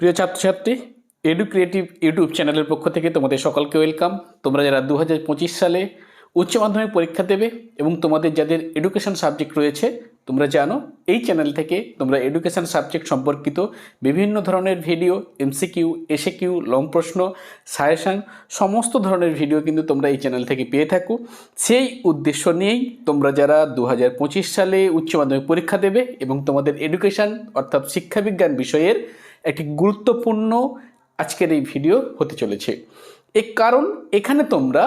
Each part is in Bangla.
প্রিয় ছাত্রছাত্রী এডু ক্রিয়েটিভ ইউটিউব চ্যানেলের পক্ষ থেকে তোমাদের সকলকে ওয়েলকাম তোমরা যারা দু হাজার পঁচিশ সালে উচ্চ মাধ্যমিক পরীক্ষা দেবে এবং তোমাদের যাদের এডুকেশন সাবজেক্ট রয়েছে, তোমরা জানো, এই চ্যানেল থেকে তোমরা এডুকেশন সাবজেক্ট সম্পর্কিত বিভিন্ন ধরনের video MCQ SA Q long প্রশ্ন সাজেশান সমস্ত ধরনের ভিডিও কিন্তু তোমরা এই চ্যানেল থেকে পেয়ে থাকো। সেই উদ্দেশ্য নিয়েই তোমরা যারা দু হাজার পঁচিশ সালে উচ্চ মাধ্যমিক পরীক্ষা দেবে এবং তোমাদের এডুকেশন অর্থাৎ শিক্ষাবিজ্ঞান বিষয়ের একটি গুরুত্বপূর্ণ আজকের এই ভিডিও হতে চলেছে। এর কারণ, এখানে তোমরা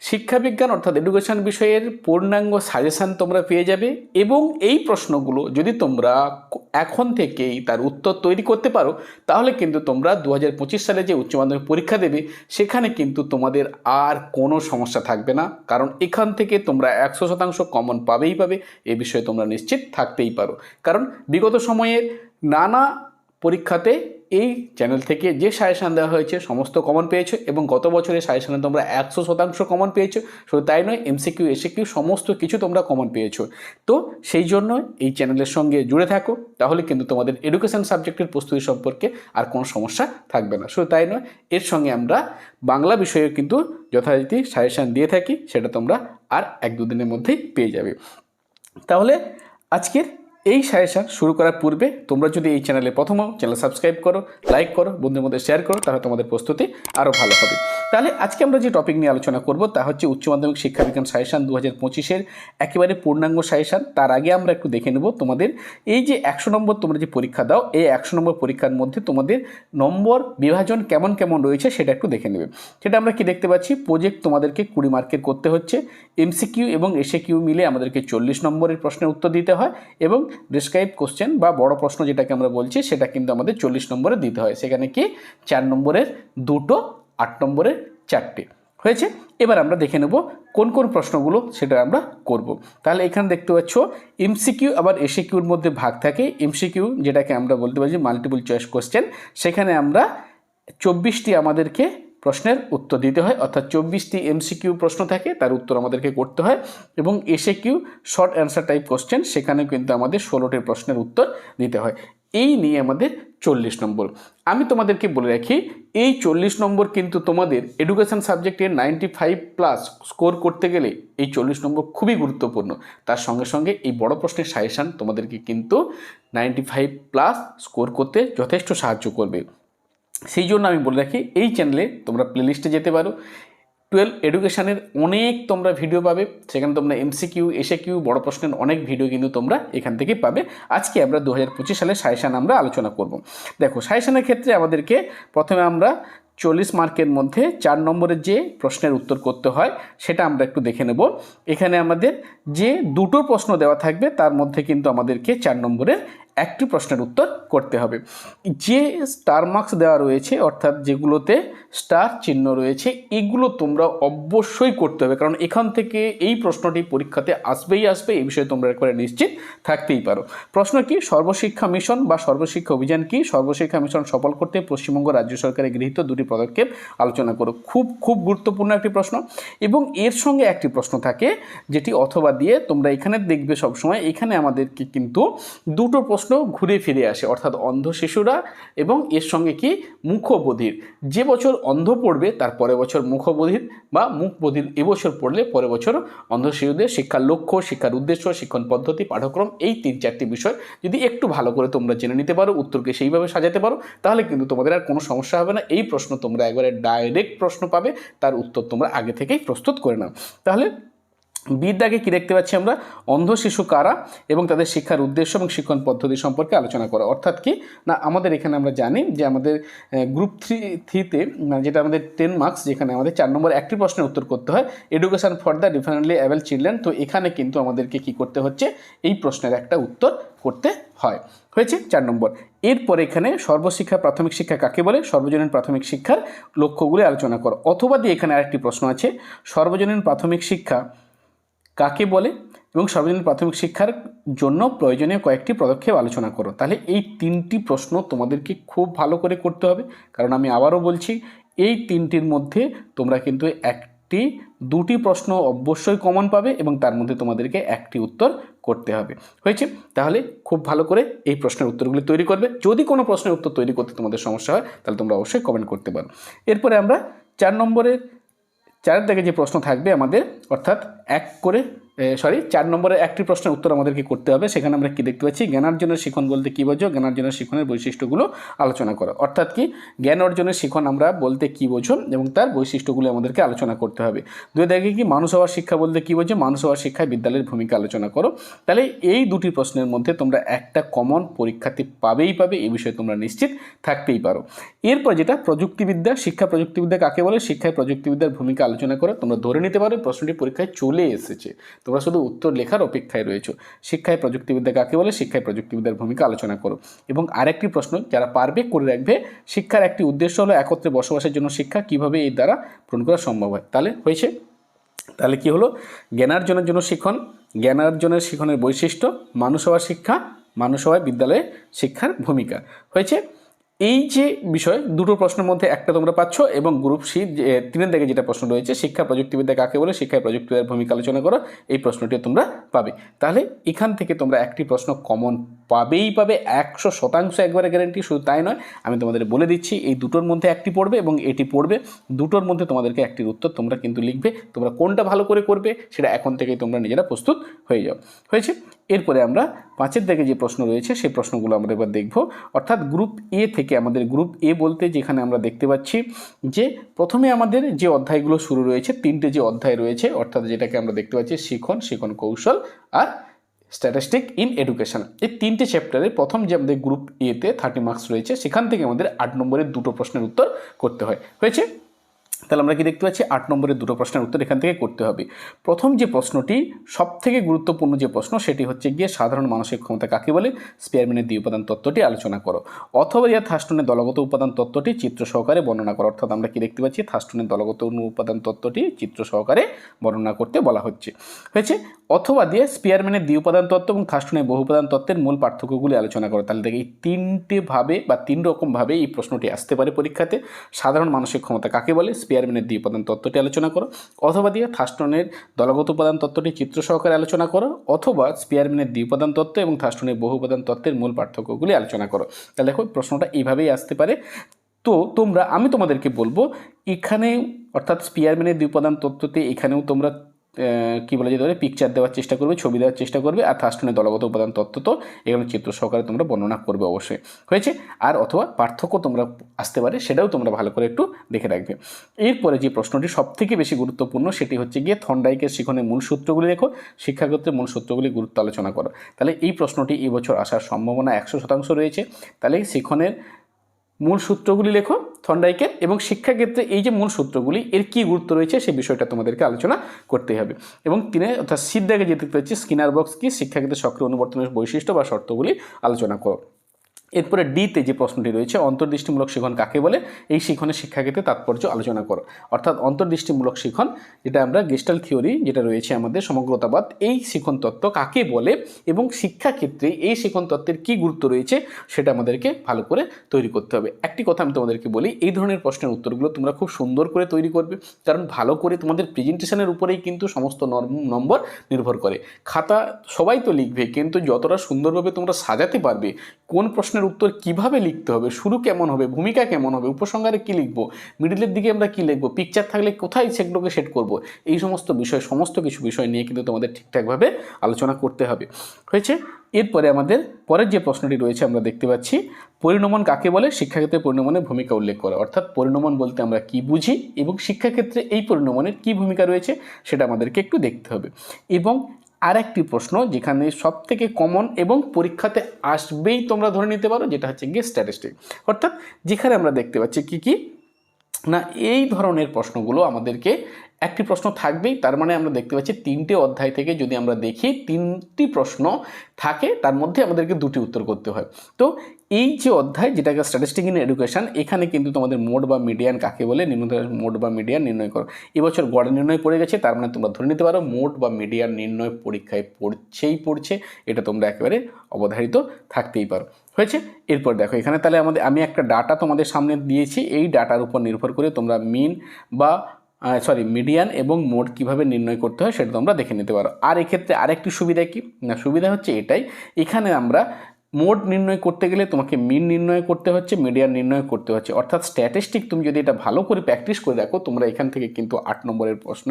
শিক্ষাবিজ্ঞান অর্থাৎ এডুকেশন বিষয়ের পূর্ণাঙ্গ সাজেশান তোমরা পেয়ে যাবে এবং এই প্রশ্নগুলো যদি তোমরা এখন থেকেই তার উত্তর তৈরি করতে পারো, তাহলে কিন্তু তোমরা দু হাজার পঁচিশ সালে যে উচ্চ মাধ্যমিক পরীক্ষা দেবে, সেখানে কিন্তু তোমাদের আর কোনো সমস্যা থাকবে না। কারণ এখান থেকে তোমরা একশো শতাংশ কমন পাবেই পাবে, এ বিষয়ে তোমরা নিশ্চিত থাকতেই পারো। কারণ বিগত সময়ের নানা পরীক্ষাতে এই চ্যানেল থেকে যে সাজেশান দেওয়া হয়েছে, সমস্ত কমন পেয়েছ এবং গত বছরের সাজেশানে তোমরা একশো শতাংশ কমন পেয়েছ। শুধু তাই নয় এমসিকিউ এসিকিউ সমস্ত কিছু তোমরা কমন পেয়েছ। তো সেই জন্য এই চ্যানেলের সঙ্গে জুড়ে থাকো, তাহলে কিন্তু তোমাদের এডুকেশন সাবজেক্টের প্রস্তুতি সম্পর্কে আর কোনো সমস্যা থাকবে না। শুধু তাই নয়, এর সঙ্গে আমরা বাংলা বিষয়েও কিন্তু যথারীতি সাজেশান দিয়ে থাকি, সেটা তোমরা আর এক দুদিনের মধ্যেই পেয়ে যাবে। তাহলে আজকের এই সাজেশান শুরু করার পূর্বে তোমরা যদি এই চ্যানেলে প্রথম চ্যানেল সাবস্ক্রাইব করো লাইক করো বন্ধুর মধ্যে শেয়ার করো, তাহলে তোমাদের প্রস্তুতি আরও ভালো হবে। তাহলে আজকে আমরা যে টপিক নিয়ে আলোচনা করব, তা হচ্ছে উচ্চ মাধ্যমিক শিক্ষা বিজ্ঞান সাজেশন দু হাজার পঁচিশের একেবারে পূর্ণাঙ্গ সাজেশন। তার আগে আমরা একটু দেখে নেব তোমাদের, এই যে একশো নম্বর তোমরা যে পরীক্ষা দাও, এই একশো নম্বর পরীক্ষার মধ্যে তোমাদের নম্বর বিভাজন কেমন কেমন রয়েছে সেটা একটু দেখে নেবে। সেটা আমরা কি দেখতে পাচ্ছি? প্রজেক্ট তোমাদেরকে কুড়ি মার্কের করতে হচ্ছে। এমসিকিউ এবং এসে কিউ মিলে আমাদেরকে চল্লিশ নম্বরের প্রশ্নের উত্তর দিতে হয় এবং ডিসক্রাইব কোশ্চেন বা বড় প্রশ্ন যেটাকে আমরা বলছি, সেটা কিন্তু আমাদের চল্লিশ নম্বরে দিতে হয়। সেখানে কি? চার নম্বরের দুটো আট নম্বরে চারটে। হয়েছে? এবার আমরা দেখে নেব কোন কোন প্রশ্নগুলো সেটা আমরা করব। তাহলে এখানে দেখতে পাচ্ছ এমসিকিউ আবার এসিকিউর মধ্যে ভাগ থাকে। এমসিকিউ যেটাকে আমরা বলতে পারি মাল্টিপল চয়েস কোশ্চেন সেখানে আমরা চব্বিশটি আমাদেরকে প্রশ্নের উত্তর দিতে হয়, অর্থাৎ চব্বিশটি এমসিকিউ প্রশ্ন থাকে, তার উত্তর আমাদেরকে করতে হয় এবং SA Q short answer type question সেখানে কিন্তু আমাদের ষোলোটি প্রশ্নের উত্তর দিতে হয়। এই নিয়ে আমাদের চল্লিশ নম্বর। আমি তোমাদেরকে বলে রাখি, এই চল্লিশ নম্বর কিন্তু তোমাদের এডুকেশন সাবজেক্টের নাইনটি ফাইভ প্লাস স্কোর করতে গেলে এই চল্লিশ নম্বর খুবই গুরুত্বপূর্ণ। তার সঙ্গে সঙ্গে এই বড় প্রশ্নের সাজেশান তোমাদেরকে কিন্তু নাইনটি ফাইভ প্লাস স্কোর করতে যথেষ্ট সাহায্য করবে। সেই জন্য আমি বলে রাখি, এই চ্যানেলে তোমরা প্লেলিস্টে যেতে পারো। টুয়েলভ এডুকেশানের অনেক তোমরা ভিডিও পাবে। সেখানে তোমরা এমসি কিউ এসে কিউ বড় প্রশ্নের অনেক ভিডিও কিন্তু তোমরা এখান থেকে পাবে। আজকে আমরা দু হাজার পঁচিশ সালে সাজেশান আমরা আলোচনা করব। দেখো সাজেশানের ক্ষেত্রে আমাদেরকে প্রথমে আমরা চল্লিশ মার্কের মধ্যে চার নম্বরের যে প্রশ্নের উত্তর করতে হয়, সেটা আমরা একটু দেখে নেব। এখানে আমাদের যে দুটো প্রশ্ন দেওয়া থাকবে, তার মধ্যে কিন্তু আমাদেরকে চার নম্বরের একটি প্রশ্নের উত্তর করতে হবে। যে স্টার মার্কস দেওয়া রয়েছে, অর্থাৎ যেগুলোতে স্টার চিহ্ন রয়েছে, এগুলো তোমরা অবশ্যই করতে হবে। কারণ এখান থেকে এই প্রশ্নটি পরীক্ষাতে আসবেই আসবে, এই বিষয়ে তোমরা একবারে নিশ্চিত থাকতেই পারো। প্রশ্ন কি, সর্বশিক্ষা মিশন বা সর্বশিক্ষা অভিযান কি? সর্বশিক্ষা মিশন সফল করতে পশ্চিমবঙ্গ রাজ্য সরকারের গৃহীত দুটি পদক্ষেপ আলোচনা করো। খুব খুব গুরুত্বপূর্ণ একটি প্রশ্ন। এবং এর সঙ্গে একটি প্রশ্ন থাকে, যেটি অথবা দিয়ে তোমরা এখানে দেখবে সবসময়, এখানে আমাদেরকে কিন্তু দুটো প্রশ্ন ঘুরে ফিরে আসে, অর্থাৎ অন্ধ শিশুরা এবং এর সঙ্গে কি? মুখবধির। যে বছর অন্ধ পড়বে, তার পরের বছর মুখবধির বা মুখবধির এবছর পড়লে পরের বছর অন্ধ শিশুদের শিক্ষার লক্ষ্য, শিক্ষার উদ্দেশ্য, শিক্ষণ পদ্ধতি পাঠ্যক্রম এই তিন চারটি বিষয় যদি একটু ভালো করে তোমরা জেনে নিতে পারো, উত্তরকে সেইভাবে সাজাতে পারো, তাহলে কিন্তু তোমাদের আর কোনো সমস্যা হবে না। এই প্রশ্ন তোমরা একবারে ডাইরেক্ট প্রশ্ন পাবে, তার উত্তর তোমরা আগে থেকেই প্রস্তুত করে নাও। তাহলে বিদ্যাকে কি দেখতে পাচ্ছি আমরা? অন্ধ শিশু কারা? এবং তাদের শিক্ষার উদ্দেশ্য এবং শিক্ষণ পদ্ধতি সম্পর্কে আলোচনা করা। অর্থাৎ কি? না, আমাদের এখানে আমরা জানি যে আমাদের গ্রুপ থ্রি থ্রিতে যেটা আমাদের টেন মার্কস যেখানে আমাদের চার নম্বর একটি প্রশ্নের উত্তর করতে হয় education for the differently abled children তো এখানে কিন্তু আমাদেরকে কি করতে হচ্ছে? এই প্রশ্নের একটা উত্তর করতে হয়। হয়েছে চার নম্বর। এরপর এখানে সর্বশিক্ষা প্রাথমিক শিক্ষা কাকে বলে? সর্বজনীন প্রাথমিক শিক্ষার লক্ষ্যগুলি আলোচনা করো। অথবা দিয়ে এখানে আরেকটি প্রশ্ন আছে, সর্বজনীন প্রাথমিক শিক্ষা কাকে বলে এবং সর্বজনীন প্রাথমিক শিক্ষার জন্য প্রয়োজনীয় কয়েকটি পদক্ষেপ আলোচনা করো। তাহলে এই তিনটি প্রশ্ন তোমাদেরকে খুব ভালো করে করতে হবে। কারণ আমি আবারও বলছি, এই তিনটির মধ্যে তোমরা কিন্তু একটি, দুটি প্রশ্ন অবশ্যই কমন পাবে এবং তার মধ্যে তোমাদেরকে একটি উত্তর করতে হবে। হয়েছে? তাহলে খুব ভালো করে এই প্রশ্নের উত্তরগুলি তৈরি করবে। যদি কোনো প্রশ্নের উত্তর তৈরি করতে তোমাদের সমস্যা হয়, তাহলে তোমরা অবশ্যই কমেন্ট করতে পারো। এরপরে আমরা চার নম্বরের চারের দিকে যে প্রশ্ন থাকবে আমাদের অর্থাৎ এক করে সরি চার নম্বরের একটি প্রশ্নের উত্তর আমাদেরকে করতে হবে। সেখানে আমরা কি দেখতে পাচ্ছি? জ্ঞানার্জনের শিখন বলতে কী বোঝো? জ্ঞানার্জনের শিখনের বৈশিষ্ট্যগুলো আলোচনা করো। অর্থাৎ কি? জ্ঞান অর্জনের শিখন আমরা বলতে কী বোঝো এবং তার বৈশিষ্ট্যগুলো আমাদেরকে আলোচনা করতে হবে। দুই দেখে কি? মানুষ হওয়ার শিক্ষা বলতে কী বোঝো? মানুষ হওয়ার শিক্ষায় বিদ্যালয়ের ভূমিকা আলোচনা করো। তাহলে এই দুটি প্রশ্নের মধ্যে তোমরা একটা কমন পরীক্ষাতে পাবেই পাবে এই বিষয়ে তোমরা নিশ্চিত থাকতেই পারো। এরপর যেটা, প্রযুক্তিবিদ্যা, শিক্ষা প্রযুক্তিবিদ্যা কাকে বলে? শিক্ষায় প্রযুক্তিবিদ্যার ভূমিকা আলোচনা করো তোমরা ধরে নিতে পারো, প্রশ্নটি পরীক্ষায় চলে এসেছে। তোমরা শুধু উত্তর লেখার অপেক্ষায় রয়েছো। শিক্ষায় প্রযুক্তিবিদ্যা কাকে বলে? শিক্ষায় প্রযুক্তিবিদ্যার ভূমিকা আলোচনা করো। এবং আরেকটি প্রশ্ন, যারা পারবে করে রাখবে, শিক্ষার একটি উদ্দেশ্য হলো একত্রে বসবাসের জন্য শিক্ষা কীভাবে এই দ্বারা পূরণ করা সম্ভব হয়। তাহলে হয়েছে? তাহলে কি হলো? জ্ঞানার্জনের জন্য শিখন, জ্ঞানার্জনের শিখনের বৈশিষ্ট্য, মানুষ হওয়ার শিক্ষা, মানুষ হওয়ায় বিদ্যালয়ে শিক্ষার ভূমিকা। হয়েছে? এই যে বিষয়, দুটো প্রশ্নের মধ্যে একটা তোমরা পাচ্ছ এবং গ্রুপ সি যে তিনের দিকে যেটা প্রশ্ন রয়েছে, শিক্ষা প্রযুক্তিবিদ্যা কাকে বলে শিক্ষায় প্রযুক্তিবিদ্যার ভূমিকা আলোচনা করো, এই প্রশ্নটি তোমরা পাবে। তাহলে এখান থেকে তোমরা একটি প্রশ্ন কমন পাবেই পাবে একশো শতাংশ একবারে গ্যারেন্টি শুধু তাই নয়, আমি তোমাদের বলে দিচ্ছি, এই দুটোর মধ্যে একটি পড়বে এবং এটি পড়বে। দুটোর মধ্যে তোমাদেরকে একটির উত্তর তোমরা কিন্তু লিখবে, তোমরা কোনটা ভালো করে করবে সেটা এখন থেকেই তোমরা নিজেরা প্রস্তুত হয়ে যাও। হয়েছে? এরপরে আমরা পাঁচের দিকে যে প্রশ্ন রয়েছে, সেই প্রশ্নগুলো আমরা এবার দেখব। অর্থাৎ গ্রুপ এ থেকে আমাদের গ্রুপ এ বলতে যেখানে আমরা দেখতে পাচ্ছি যে প্রথমে আমাদের যে অধ্যায়গুলো শুরু রয়েছে, তিনটে যে অধ্যায় রয়েছে, অর্থাৎ যেটাকে আমরা দেখতে পাচ্ছি শিখন শিখন কৌশল আর স্ট্যাটিস্টিক ইন এডুকেশন এই তিনটে চ্যাপ্টারে প্রথম যে আমাদের গ্রুপ এতে থার্টি মার্কস রয়েছে, সেখান থেকে আমাদের আট নম্বরের দুটো প্রশ্নের উত্তর করতে হয়। হয়েছে? তাহলে আমরা কি দেখতে পাচ্ছি? আট নম্বরের দুটো প্রশ্নের উত্তর এখান থেকে করতে হবে। প্রথম যে প্রশ্নটি সব থেকে গুরুত্বপূর্ণ যে প্রশ্ন, সেটি হচ্ছে গিয়ে সাধারণ মানসিক ক্ষমতা কাকে বলে? স্পেয়ারম্যানের দ্বি উপাদান তত্ত্বটি আলোচনা করো। অথবা ইয়া থাস্টনের দলগত উপাদান তত্ত্বটি, চিত্র সহকারে বর্ণনা করো। অর্থাৎ আমরা কি দেখতে পাচ্ছি? থাস্টনের দলগত উপাদান তত্ত্বটি চিত্র সহকারে বর্ণনা করতে বলা হচ্ছে। হয়েছে? অথবা দিয়ে স্পিয়ারম্যানের দ্বি উপাদান তত্ত্ব এবং থাস্টনের বহু উপাদান তত্ত্বের মূল পার্থক্যগুলি আলোচনা করো। তাহলে দেখে, এই তিনটে ভাবে বা তিন রকমভাবে এই প্রশ্নটি আসতে পারে পরীক্ষাতে। সাধারণ মানসিক ক্ষমতা কাকে বলে? স্পিয়ারম্যানের দ্বি উপাদান তত্ত্বটি আলোচনা করো, অথবা দিয়ে থাস্টনের দলগত উপাদান তত্ত্বটি চিত্র সহকারে আলোচনা করো, অথবা স্পিয়ারম্যানের দ্বি উপাদান তত্ত্ব এবং থাস্টনের বহু উপাদান তত্ত্বের মূল পার্থক্যগুলি আলোচনা করো। তাহলে দেখো, প্রশ্নটা এইভাবেই আসতে পারে। তো তোমরা, আমি তোমাদেরকে বলব, এখানে অর্থাৎ স্পিয়ারম্যানের দ্বি উপাদান তত্ত্বতে এখানেও তোমরা কী বলে যেতে পারে? পিকচার দেওয়ার চেষ্টা করবে, ছবি দেওয়ার চেষ্টা করবে, আর থাস্টনের দলগত উপাদান তত্ত্ব তো এগুলো চিত্র সহকারে তোমরা বর্ণনা করবে অবশ্যই। হয়েছে? আর অথবা পার্থক্য তোমরা আসতে পারে, সেটাও তোমরা ভালো করে একটু দেখে রাখবে। এরপরে যে প্রশ্নটি সবথেকে বেশি গুরুত্বপূর্ণ, সেটি হচ্ছে গিয়ে থন্ডাইকের শিখনের মূল সূত্রগুলি দেখো শিক্ষাক্ষেত্রে মূল সূত্রগুলি গুরুত্ব আলোচনা করো। তাহলে এই প্রশ্নটি এবছর আসার সম্ভাবনা একশো শতাংশ রয়েছে। তাহলে শিখনের মূল সূত্রগুলি লেখো, থন্ডাইকের এবং শিক্ষাক্ষেত্রে এই যে মূল সূত্রগুলি, এর কি গুরুত্ব রয়েছে সেই বিষয়টা তোমাদেরকে আলোচনা করতে হবে। এবং তিনি অর্থাৎ সিদ্ধাকে যেতে হচ্ছে স্কিনার বক্স কি, শিক্ষাক্ষেত্রে সক্রিয় অনুবর্তনের বৈশিষ্ট্য বা শর্তগুলি আলোচনা করো। এরপরে ডিতে যে প্রশ্নটি রয়েছে, অন্তর্দৃষ্টিমূলক শিখন কাকে বলে? এই শিখনের শিক্ষাক্ষেত্রে তাৎপর্য আলোচনা করো। অর্থাৎ অন্তর্দৃষ্টিমূলক শিখন, যেটা আমরা গেস্টাল থিওরি যেটা রয়েছে আমাদের সমগ্রতাবাদ, এই শিখন তত্ত্ব কাকে বলে এবং শিক্ষাক্ষেত্রে এই শিখন তত্ত্বের কী গুরুত্ব রয়েছে সেটা আমাদেরকে ভালো করে তৈরি করতে হবে। একটি কথা আমি তোমাদেরকে বলি, এই ধরনের প্রশ্নের উত্তরগুলো তোমরা খুব সুন্দর করে তৈরি করবে, কারণ ভালো করে তোমাদের প্রেজেন্টেশনের উপরেই কিন্তু সমস্ত নম্বর নির্ভর করে। খাতা সবাই তো লিখবে, কিন্তু যতটা সুন্দরভাবে তোমরা সাজাতে পারবে কোন প্রশ্নের উত্তর কীভাবে লিখতে হবে, শুরু কেমন হবে, ভূমিকা কেমন হবে, উপসংহারে কী লিখব মিডিলের দিকে আমরা কী লিখব পিকচার থাকলে কোথায় সেগুলোকে সেট করব, এই সমস্ত বিষয়, সমস্ত কিছু বিষয় নিয়ে কিন্তু তোমাদের ঠিকঠাকভাবে আলোচনা করতে হবে। হয়েছে? এরপরে আমাদের পরের যে প্রশ্নটি রয়েছে আমরা দেখতে পাচ্ছি, পরিণমন কাকে বলে? শিক্ষাক্ষেত্রে পরিণমনের ভূমিকা উল্লেখ করা। অর্থাৎ পরিণমন বলতে আমরা কি বুঝি এবং শিক্ষাক্ষেত্রে এই পরিণমনের কি ভূমিকা রয়েছে, সেটা আমাদেরকে একটু দেখতে হবে। এবং আর একটি প্রশ্ন যেখানে সব থেকে কমন এবং পরীক্ষাতে আসবেই তোমরা ধরে নিতে পারো, যেটা হচ্ছে গিয়ে স্ট্যাটিস্টিক অর্থাৎ যেখানে আমরা দেখতে পাচ্ছি কি কি? না, এই ধরনের প্রশ্নগুলো আমাদেরকে একটি প্রশ্ন থাকবেই, তার মানে আমরা দেখতে পাচ্ছি তিনটে অধ্যায় থেকে যদি আমরা দেখি তিনটি প্রশ্ন থাকে, তার মধ্যে আমাদেরকে দুটি উত্তর করতে হয়। তো এই যে অধ্যায়, যেটাকে স্ট্যাটিস্টিক ইন এডুকেশন এখানে কিন্তু তোমাদের মোড বা মিডিয়ান কাকে বলে? নিম্নতর মোড বা মিডিয়ান নির্ণয় করো। এবছর গড় নির্ণয় পড়ে গেছে, তার মানে তোমরা ধরে নিতে পারো মোড বা মিডিয়ান নির্ণয় পরীক্ষায় পড়ছেই পড়ছে, এটা তোমরা একেবারে অবধারিত থাকতেই পারো। হয়েছে? এরপর দেখো, এখানে তাহলে আমাদের, আমি একটা ডাটা তোমাদের সামনে দিয়েছি, এই ডাটার উপর নির্ভর করে তোমরা মিন বা সরি মিডিয়ান এবং মোড কীভাবে নির্ণয় করতে হয়, সেটা তোমরা দেখে নিতে পারো। আর এক্ষেত্রে আরেকটি সুবিধা কি? না, সুবিধা হচ্ছে এটাই, এখানে আমরা মোড নির্ণয় করতে গেলে তোমাকে মিন নির্ণয় করতে হচ্ছে, মিডিয়ান নির্ণয় করতে হচ্ছে। অর্থাৎ স্ট্যাটিস্টিক তুমি যদি এটা ভালো করে প্র্যাকটিস করে রাখো তোমরা এখান থেকে কিন্তু আট নম্বরের প্রশ্ন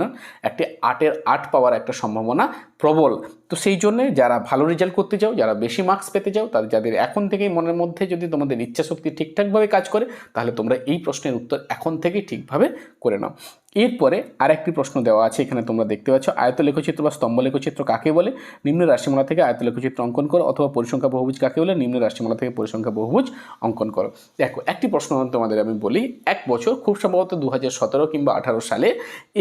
একটি আটের আট পাওয়ার একটা সম্ভাবনা প্রবল। তো সেই জন্যে যারা ভালো রেজাল্ট করতে চাও, যারা বেশি মার্কস পেতে চাও, তাদের, যাদের এখন থেকেই মনের মধ্যে যদি তোমাদের ইচ্ছাশক্তি ঠিকঠাকভাবে কাজ করে, তাহলে তোমরা এই প্রশ্নের উত্তর এখন থেকেই ঠিকভাবে করে নাও। এরপরে আরেকটি প্রশ্ন দেওয়া আছে, এখানে তোমরা দেখতে পাচ্ছ আয়ত লেখচিত্র বা স্তম্ভ লেখচিত্র কাকে বলে? নিম্ন রাশিমালা থেকে আয়ত লেখচিত্র অঙ্কন করো, অথবা পরিসংখ্যা বহুভুজ কাকে বলে? নিম্ন রাশিমালা থেকে পরিসংখ্যা বহুভুজ অঙ্কন করো। দেখো, একটি প্রশ্ন তোমাদের আমি বলি, এক বছর খুব সম্ভবত দু হাজার সতেরো কিংবা আঠারো সালে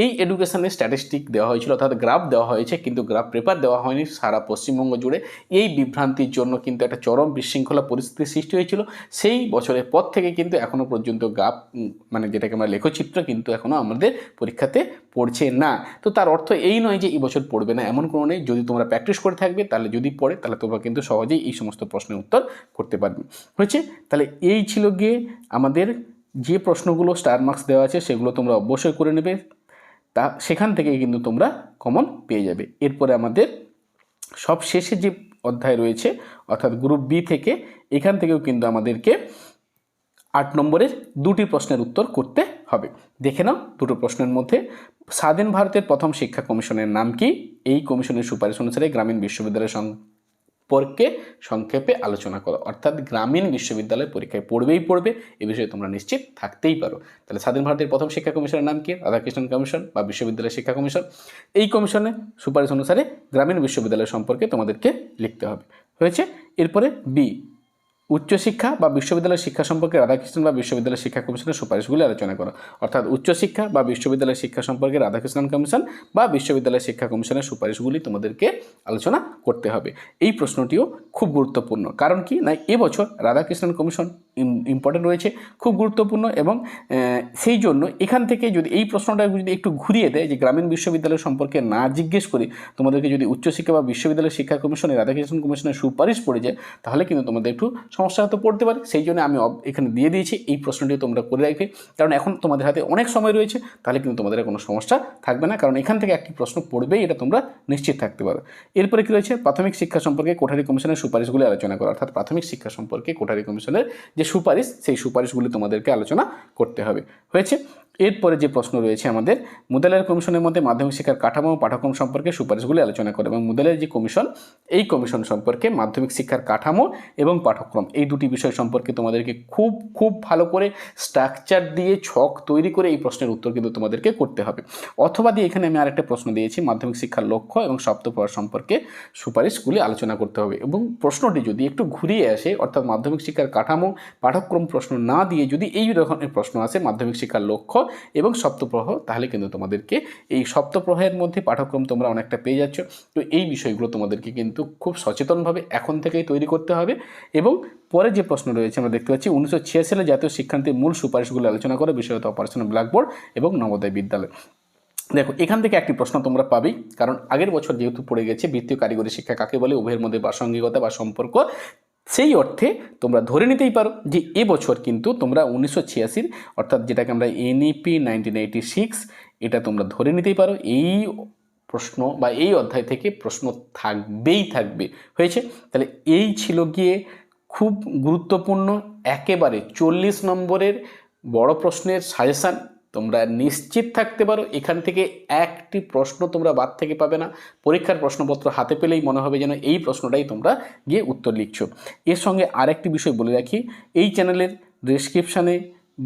এই এডুকেশনের স্ট্যাটিস্টিক দেওয়া হয়েছিল, অর্থাৎ গ্রাফ দেওয়া হয়েছে, কিন্তু গ্রাফ পেপার দেওয়া হয়নি, সারা পশ্চিমবঙ্গ জুড়ে। এই বিভ্রান্তির জন্য কিন্তু একটা চরম বিশৃঙ্খলা পরিস্থিতির সৃষ্টি হয়েছিল। সেই বছরের পর থেকে কিন্তু এখনও পর্যন্ত গ্রাফ মানে যেটাকে আমরা লেখচিত্র, কিন্তু এখনও আমাদের পরীক্ষাতে পড়ছে না। তো তার অর্থ এই নয় যে এই বছর পড়বে না, এমন কোনো নেই। যদি তোমরা প্র্যাকটিস করে থাকবে, তাহলে যদি পড়ে, তাহলে তোমরা কিন্তু সহজেই এই সমস্ত প্রশ্নের উত্তর করতে পারবে। হয়েছে? তাহলে এই ছিল গিয়ে আমাদের যে প্রশ্নগুলো স্টার মার্কস দেওয়া আছে, সেগুলো তোমরা অবশ্যই করে নেবে। তা সেখান থেকে কিন্তু তোমরা কমন পেয়ে যাবে। এরপরে আমাদের সব শেষে যে অধ্যায় রয়েছে, অর্থাৎ গ্রুপ বি থেকে, এখান থেকেও কিন্তু আমাদেরকে আট নম্বরের দুটি প্রশ্নের উত্তর করতে হবে। দেখে নাও দুটো প্রশ্নের মধ্যে। স্বাধীন ভারতের প্রথম শিক্ষা কমিশনের নাম কি? এই কমিশনের সুপারিশ অনুসারে গ্রামীণ বিশ্ববিদ্যালয় সম্পর্কে সংক্ষেপে আলোচনা করো। অর্থাৎ গ্রামীণ বিশ্ববিদ্যালয় পরীক্ষায় পড়বেই পড়বে, এ বিষয়ে তোমরা নিশ্চিত থাকতেই পারো। তাহলে স্বাধীন ভারতের প্রথম শিক্ষা কমিশনের নাম কি? রাধাকৃষ্ণন কমিশন বা বিশ্ববিদ্যালয় শিক্ষা কমিশন? এই কমিশনে সুপারিশ অনুসারে গ্রামীণ বিশ্ববিদ্যালয় সম্পর্কে তোমাদেরকে লিখতে হবে। হয়েছে? এরপরে বি উচ্চশিক্ষা বা বিশ্ববিদ্যালয় শিক্ষা সম্পর্কে রাধাকৃষ্ণন বা বিশ্ববিদ্যালয় শিক্ষা কমিশনের সুপারিশগুলি আলোচনা করা। অর্থাৎ উচ্চশিক্ষা বা বিশ্ববিদ্যালয় শিক্ষা সম্পর্কে রাধাকৃষ্ণন কমিশন বা বিশ্ববিদ্যালয় শিক্ষা কমিশনের সুপারিশগুলি তোমাদেরকে আলোচনা করতে হবে। এই প্রশ্নটিও খুব গুরুত্বপূর্ণ। কারণ কি? না এবছর রাধাকৃষ্ণন কমিশন ইম্পর্টেন্ট রয়েছে, খুব গুরুত্বপূর্ণ এবং সেই জন্য এখান থেকে যদি এই প্রশ্নটা যদি একটু ঘুরিয়ে দেয় যে গ্রামীণ বিশ্ববিদ্যালয় সম্পর্কে না জিজ্ঞেস করি তোমাদেরকে যদি উচ্চশিক্ষা বা বিশ্ববিদ্যালয় শিক্ষা কমিশনের রাধাকৃষ্ণন কমিশনের সুপারিশ পড়ে যায়, তাহলে কিন্তু তোমাদের একটু সমস্যা হতে পড়তে পারে। সেই জন্য আমি এখানে দিয়ে দিয়েছি, এই প্রশ্নটি তোমরা করে রাখবে। কারণ এখন তোমাদের হাতে অনেক সময় রয়েছে, তাহলে কিন্তু তোমাদের কোনো সমস্যা থাকবে না। কারণ এখান থেকে একটি প্রশ্ন পড়বেই, এটা তোমরা নিশ্চিত থাকতে পারো। এরপরে কী রয়েছে? প্রাথমিক শিক্ষা সম্পর্কে কোঠারি কমিশনের সুপারিশগুলি আলোচনা করা। অর্থাৎ প্রাথমিক শিক্ষা সম্পর্কে কোঠারি কমিশনের যে সুপারিশ সেই সুপারিশগুলি তোমাদেরকে আলোচনা করতে হবে। হয়েছে? এরপরে যে প্রশ্ন রয়েছে আমাদের, মুদালের কমিশনের মধ্যে মাধ্যমিক শিক্ষার কাঠামো ও পাঠ্যক্রম সম্পর্কে সুপারিশগুলি আলোচনা করে এবং মুদালের যে কমিশন, এই কমিশন সম্পর্কে মাধ্যমিক শিক্ষার কাঠামো এবং পাঠ্যক্রম, এই দুটি বিষয় সম্পর্কে তোমাদেরকে খুব খুব ভালো করে স্ট্রাকচার দিয়ে ছক তৈরি করে এই প্রশ্নের উত্তর কিন্তু তোমাদেরকে করতে হবে। অথবা দিয়ে এখানে আমি আরেকটা প্রশ্ন দিয়েছি, মাধ্যমিক শিক্ষার লক্ষ্য এবং সপ্তপ্রহার সম্পর্কে সুপারিশগুলি আলোচনা করতে হবে এবং প্রশ্নটি যদি একটু ঘুরিয়ে আসে, অর্থাৎ মাধ্যমিক শিক্ষার কাঠামো, পাঠ্যক্রম প্রশ্ন না দিয়ে যদি এই ধরনের প্রশ্ন আসে, মাধ্যমিক শিক্ষার লক্ষ্য এবং সপ্তপ্রহ, তাহলে কিন্তু তোমাদেরকে এই সপ্তপ্রহের মধ্যে পাঠ্যক্রম তোমরা অনেকটা পেয়ে যাচ্ছ। তো এই বিষয়গুলো তোমাদেরকে কিন্তু খুব সচেতনভাবে এখন থেকেই তৈরি করতে হবে এবং পরে যে প্রশ্ন রয়েছে আমরা দেখতে পাচ্ছি, উনিশশো ছিয়াশি সালে জাতীয় শিক্ষানীতির মূল সুপারিশগুলো আলোচনা করে বিষয়ত অপারেশন ব্ল্যাকবোর্ড এবং নবোদয় বিদ্যালয়। দেখো, এখান থেকে একটি প্রশ্ন তোমরা পাবেই, কারণ আগের বছর যেহেতু পড়ে গেছে, বৃত্তীয় কারিগরি শিক্ষা কাকে বলে? উভয়ের মধ্যে প্রাসঙ্গিকতা বা সম্পর্ক সেই অর্থে তোমরা ধরে নিতেই পারো যে এবছর কিন্তু তোমরা উনিশশো ছিয়াশির, অর্থাৎ যেটাকে আমরা এনইপি নাইনটিন এইটি সিক্স এটা তোমরা ধরে নিতেই পারো এই প্রশ্ন বা এই অধ্যায় থেকে প্রশ্ন থাকবেই থাকবে। হয়েছে? তাহলে এই ছিল গিয়ে খুব গুরুত্বপূর্ণ, একেবারে চল্লিশ নম্বরের বড় প্রশ্নের সাজেশান তোমরা নিশ্চিত থাকতে পারো, এখান থেকে একটি প্রশ্ন তোমরা বাদ থেকে পাবে না। পরীক্ষার প্রশ্নপত্র হাতে পেলেই মনে হবে যেন এই প্রশ্নটাই তোমরা গিয়ে উত্তর লিখছো। এর সঙ্গে আরেকটি বিষয় বলে রাখি, এই চ্যানেলের ডিসক্রিপশানে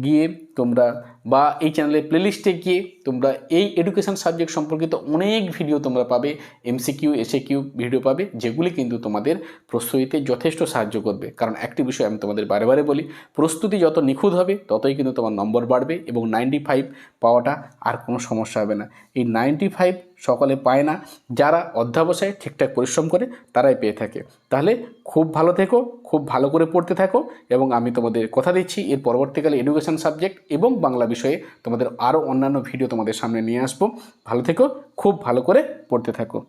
গিয়ে তোমরা বা এই চ্যানেলের প্লেলিস্টে গিয়ে তোমরা এই এডুকেশন সাবজেক্ট সম্পর্কিত অনেক ভিডিও তোমরা পাবে এমসিকিউ এসএ কিউ ভিডিও পাবে, যেগুলি কিন্তু তোমাদের প্রস্তুতিতে যথেষ্ট সাহায্য করবে। কারণ একটি বিষয় আমি তোমাদের বারে বলি, প্রস্তুতি যত নিখুঁত হবে, ততই কিন্তু তোমার নম্বর বাড়বে এবং নাইনটি ফাইভ পাওয়াটা আর কোনো সমস্যা হবে না। এই নাইনটি ফাইভ সকলে পায় না, যারা অধ্যাবসায় ঠিকঠাক পরিশ্রম করে তারাই পেয়ে থাকে। তাহলে খুব ভালো থেকো, খুব ভালো করে পড়তে থাকো এবং আমি তোমাদের কথা দিচ্ছি, এর পরবর্তীকালে এডুকেশন সাবজেক্ট এবং বাংলা বিষয়ে তোমাদের আরও অন্যান্য ভিডিও তোমাদের সামনে নিয়ে আসব। ভালো থেকো, খুব ভালো করে পড়তে থাকো।